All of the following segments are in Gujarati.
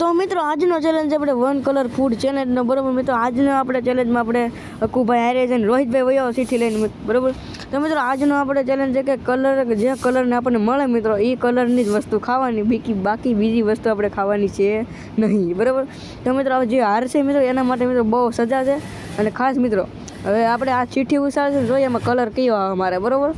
તો મિત્રો, આજનો ચેલેન્જ આપણે વન કલર ફૂડ ચેલેન્જનો બરાબર? મિત્રો, આજનો આપણે ચેલેન્જમાં આપણે અકુભાઈ હારે છે રોહિતભાઈ વયો સીઠી લઈને બરાબર? તો મિત્રો, આજનો આપણે ચેલેન્જ છે કે કલર જે કલરને આપણને મળે મિત્રો એ કલરની જ વસ્તુ ખાવાની, બીકી, બાકી બીજી વસ્તુ આપણે ખાવાની છે નહીં, બરાબર? તો મિત્રો જે હાર છે મિત્રો, એના માટે મિત્રો બહુ સજા છે. અને ખાસ મિત્રો, હવે આપણે આ ચીઠી ઉસાડશે જોઈએ એમાં કલર કયો આવે મારે બરાબર?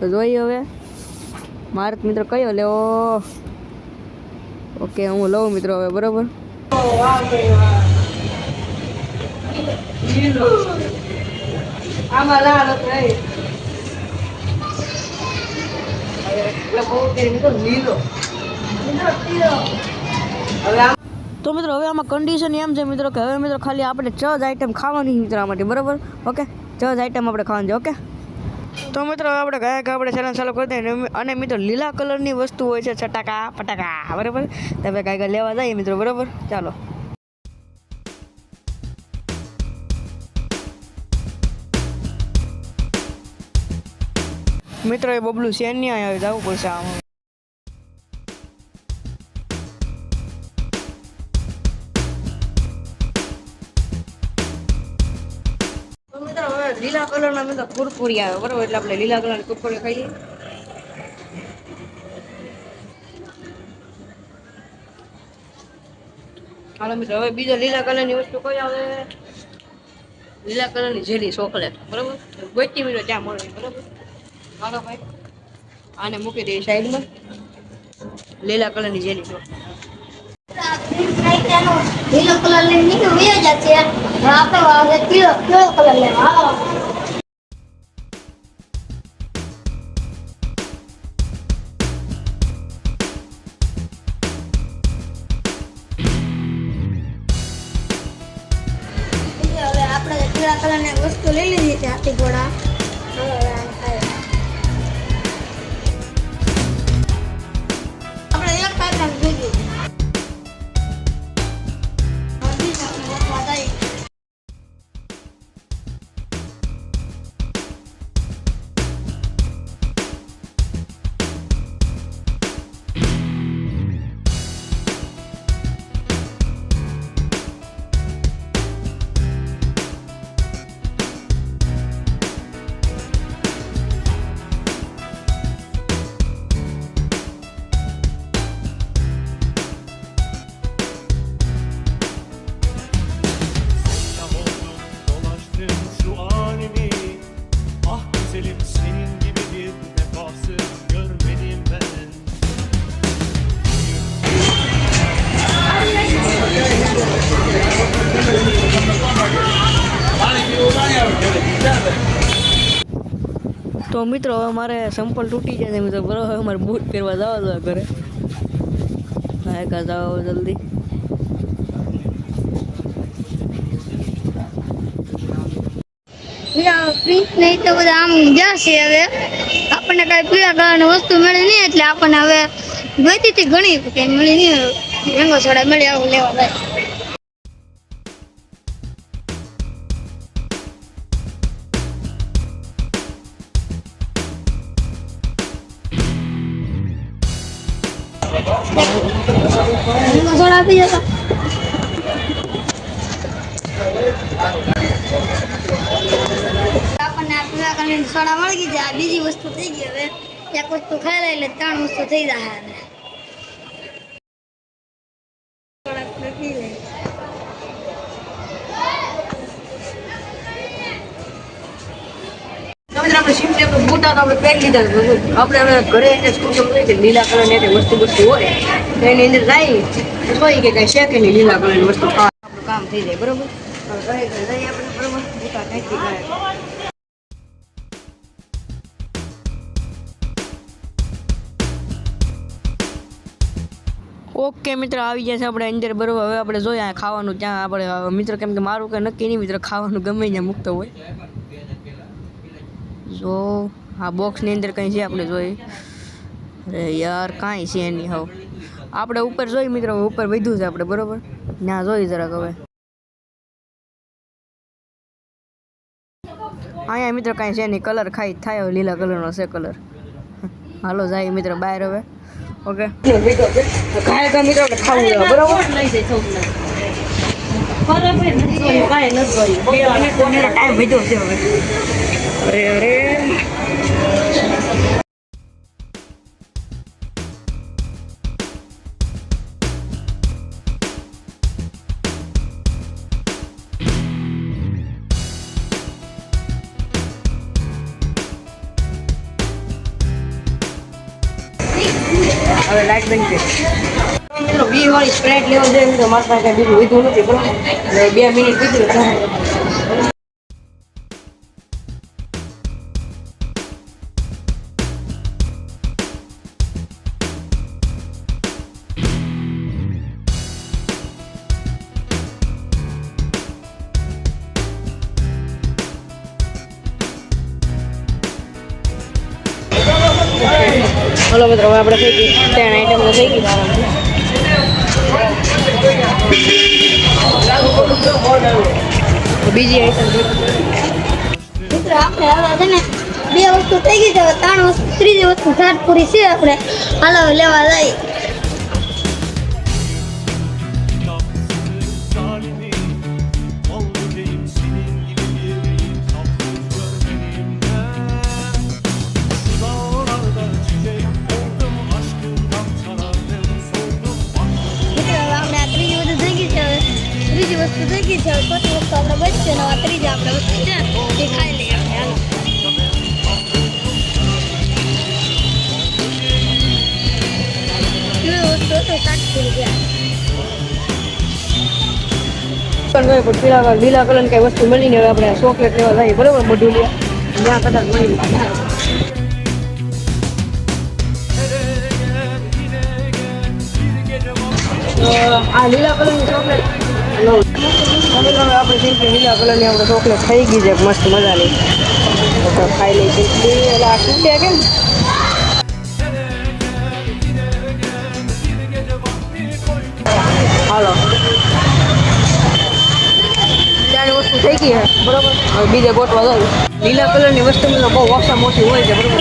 તો જોઈએ હવે. મારે મિત્રો કયો લેવો? ઓકે હું લઉં મિત્રો હવે બરોબર? તો મિત્રો હવે આમાં કન્ડિશન એમ છે મિત્રો કે હવે મિત્રો ખાલી આપણે ચજ જ આઈટમ ખાવાની મિત્રો આ માટે બરોબર? ઓકે ચજ જ આઈટમ આપણે ખાવાની છે ઓકે? તો મિત્રો, આપણે ગયા આપણે ચેનલ ચાલુ કરી દઈએ. અને- મિત્રો, લીલા કલરની વસ્તુ હોય છે ચટાકા પટાકા બરાબર? તમે કાંઈ લેવા જઈએ મિત્રો, બરાબર? ચાલો. મિત્રો, એ બબલું છે નહીં આવ્યું જવું પડશે આમ. લીલા કલરના મિત્રો કુરકુરી આવે, બરાબર? એટલે આપણે લીલા કલરની કુરકુરી ખાઈ હાલો મિત્રો, હવે બીજો લીલા કલરની વસ્તુ કઈ આવે? લીલા કલરની જેલી ચોકલેટ, બરાબર? ગોચી મિત્રો ત્યાં મળે, બરાબર? હાલો ભાઈ, આને મૂકી દઈએ સાઈડમાં. લીલા કલરની જેલી ચોકલેટ. આપણે કલરની વસ્તુ લઈ લીધી છે હાથી ઘોડા તો મિત્રો, હવે મારે સંપલ તૂટી જાય છે. મિત્રો બરાબર હવે મારે બૂટ પહેરવા જવા દો ઘરે. હા જાઓ જલ્દી. પ્રિન્ટ નહીં તો બધા આમ જશે હવે. આપણને કાંઈ પીળા કલરની વસ્તુ મળી નહીં, એટલે આપણને હવે હતી ઘણી મળી નહીં. મેંગો સોડા મળી આવું લેવા જાય. સોડા આપી જતા આપણને આ પીળા કલરની સોડા મળી ગઈ આ બીજી વસ્તુ થઈ ગઈ હવે. એક વસ્તુ ખાઈ લે એટલે ત્રણ વસ્તુ થઈ જાય. આપણે સિમ્પલી આપણે બૂટ આપણે પહેરી લીધા આપણે હવે ઘરે એને સ્કૂટર સમજાય છે, લીલા કલરની ની વસ્તુ વસ્તુ હોય. તો એની અંદર જાય કોઈ કે કાંઈ છે કે નહીં લીલા કલરની વસ્તુ. આપણું કામ થઈ જાય, બરોબર? ઓકે મિત્ર, આવી છે આપણે અંદર, બરોબર? હવે આપણે જોઈએ ખાવાનું ત્યાં આપણે મિત્ર કેમ કે મારું કે નક્કી નહીં, મિત્ર, ખાવાનું ગમે ત્યાં મૂકતો હોય. જો આ બોક્સની અંદર કંઈ છે આપણે જોઈ? અરે યાર કાંઈ છે નહીં હવે. આપણે ઉપર જોઈ મિત્રો ઉપર વધ્યું છે આપણે બરોબર? ના જોઈ જરાક હવે. અહીંયા મિત્રો કાંઈ છે નહીં કલર ખાઈ થાય લીલા કલરનો છે કલર. હાલો જાય મિત્ર બહાર હવે. ઓકે. ખાય તો મિત્રો ખાવું બરોબર? બે મિનિટ ટાઈમ વધ્યો છે હવે. અરે અરે હવે લાઈટ બંધ છે. મિત્રો વી વાળી સ્પ્રેડ લેવા છે તમારી પાસે બીજું વધુ નથી, બરોબર? બે મિનિટ બીજું બોલો મિત્રો, હવે આપણે થઈ ગઈ ત્રણ આઈટમ તો થઈ ગઈ. બીજી આઈટમ મિત્રો, આપણે હવે છે ને બે વસ્તુ થઈ ગઈ છે. ત્રણ વસ્તુ, ત્રીજી વસ્તુ ઝાડ પૂરી છે આપણે. હાલો, લેવા જઈએ. વસ્તુ થઈ ગઈ છે. ને ત્રીજી આપણે આપણે વસ્તુ તો સાત પૂરી પણ પીળા લીલા કલર કઈ વસ્તુ મળીને હવે આપણે ચોકલેટ લેવા જઈએ. બરોબર બધું લે. કદાચ મળી આ લીલા કલરની ચોકલેટ લઉં હવે આપણે સિમ્પલી લીલા કલરની આપણે ચોકલેટ થઈ ગઈ છે, મસ્ત મજાની. તો ખાઈ લઈ સિમ્પલી એટલે આ તૂટે કેમ? હાલો. વસ્તુ થઈ ગઈ બરોબર? હવે બીજે ગોટવા જાય લીલા કલરની વસ્તુ બહુ ઓછામાં ઓછી હોય છે, બરોબર?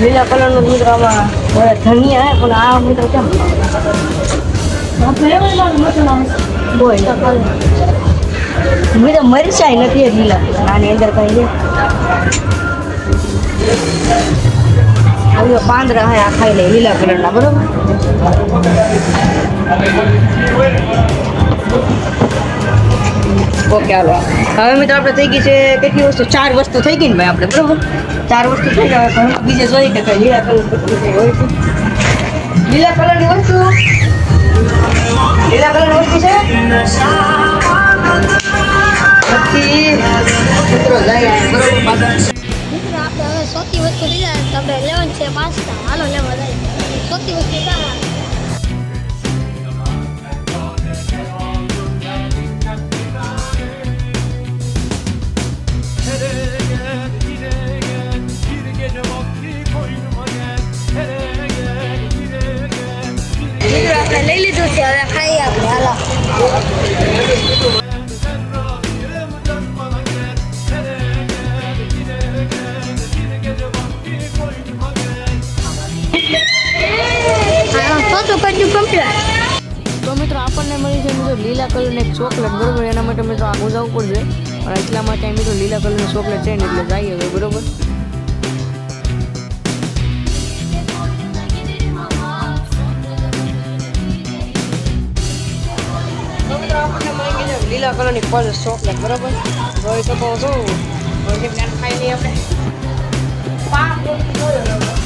લીલા કલરનું મિત્રો આમાં ધનિયા, પણ આ મિત્ર કેમ? મરચાઈ નથી લીલા. આની અંદર કઈ હવે પાંદરા હે, આ ખાઈ લે લીલા કલરના, બરોબર? ઓકે, હાલો. હવે મિત્રો આપણે થઈ ગઈ છે કેટલી વસ્તુ? ચાર વસ્તુ થઈ ગઈ ને ભાઈ આપણે, બરોબર? ચાર વસ્તુ થઈ ગયા હવે બીજે જોઈએ કે કઈ લીલા કલર લીલા કલરની વસ્તુ? લીલા કલરની વસ્તુ છે? પછી મિત્રો જાય, બરોબર આપણે હવે સૌથી વસ્તુ લીધા. આપણે લેવાનું છે પાસ્તા હાલો, લેવા જઈએ સૌથી વસ્તુ લઈ લીધું છે, હવે ખાઈ આપણે હાલો. તો મિત્રો આપણને મળી છે મિત્રો લીલા કલરની એક ચોકલેટ, બરોબર? એના માટે મિત્રો આગળ જવું પડશે પણ એટલા માટે મિત્રો લીલા કલરનું ચોકલેટ છે ને એટલે જઈએ બરોબર? લીલા કલરની પલ્સ ચોકલેટ બરોબર? જોઈ શકો છો. હવે જે પ્લાન ખાઈ લઈએ આપણે. પાંચ વસ્તુ જોઈએ હવે.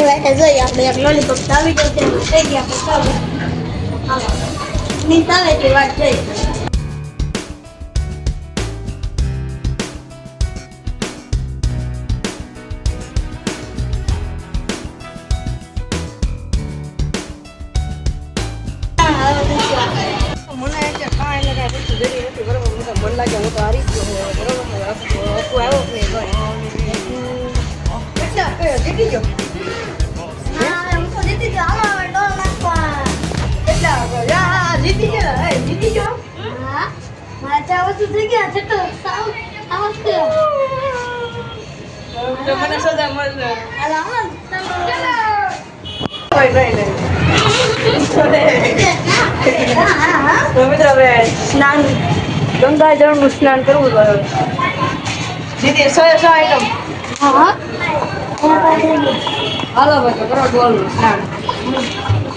એટલે ફિનિશની વાટે જોઈએ આપણે એક લોલીપોપ આવી ગયો છે થઈ ગયા હાલો ફિનિશ આવે તે વાત જોઈએ મને એટલે લાગે હું તો હારી ગયો બરોબર ને આવ્યો નહીં જીતી ગયો ચાર વસ્તુ ગયા છે તો સાવ આ વસ્તુ તો મને સજા મળશે. હાલો હાલો કોઈ નહીં નહીં. હા હા હા તો મિત્રો હવે સ્નાન ગંગા જળનું સ્નાન કરવું તો દીદી સો સો આઈટમ હા હાલો ભાઈ કરો ડોલનું સ્નાન.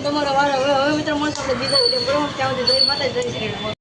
તમારો વારો હવે હવે મિત્રો મળશે આપણે બીજા વીડિયો બરોબર ત્યાં સુધી જય માતા જય શ્રી